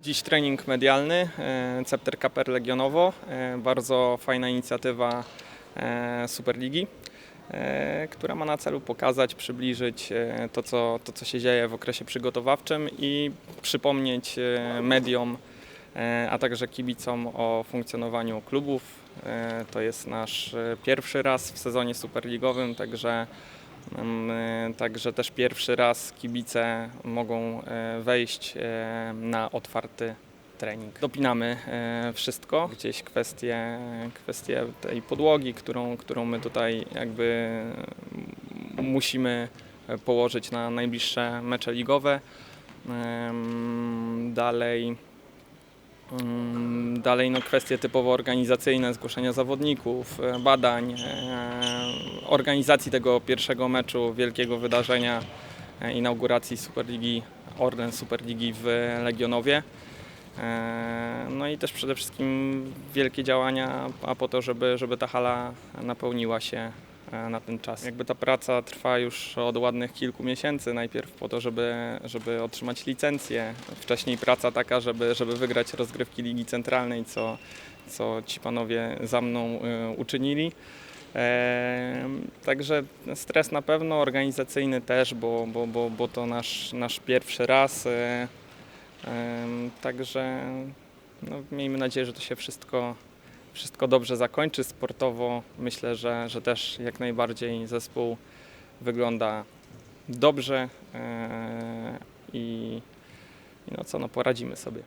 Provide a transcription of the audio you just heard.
Dziś trening medialny, e, Cepter Kaper Legionowo. E, Bardzo fajna inicjatywa e, Superligi, która ma na celu pokazać, przybliżyć to co, to, co się dzieje w okresie przygotowawczym i przypomnieć mediom, a także kibicom o funkcjonowaniu klubów. To jest nasz pierwszy raz w sezonie superligowym, także Także też pierwszy raz kibice mogą e, wejść e, na otwarty trening. Dopinamy e, wszystko, gdzieś kwestie, kwestie tej podłogi, którą, którą my tutaj jakby musimy położyć na najbliższe mecze ligowe. Dalej Dalej no, kwestie typowo organizacyjne, zgłoszenia zawodników, e, badań, e, organizacji tego pierwszego meczu, wielkiego wydarzenia, e, inauguracji Superligi Orlen Superligi w Legionowie. No i też przede wszystkim wielkie działania, a po to, żeby, żeby ta hala napełniła się na ten czas. Jakby ta praca trwa już od ładnych kilku miesięcy. Najpierw po to, żeby, żeby otrzymać licencję. Wcześniej praca taka, żeby, żeby wygrać rozgrywki Ligi Centralnej, co, co ci panowie za mną y, uczynili. E, Także stres na pewno, organizacyjny też, bo, bo, bo, bo to nasz, nasz pierwszy raz. e, Także no, miejmy nadzieję, że to się wszystko, wszystko dobrze zakończy. Sportowo myślę, że, że też jak najbardziej zespół wygląda dobrze e, i, no co, no poradzimy sobie.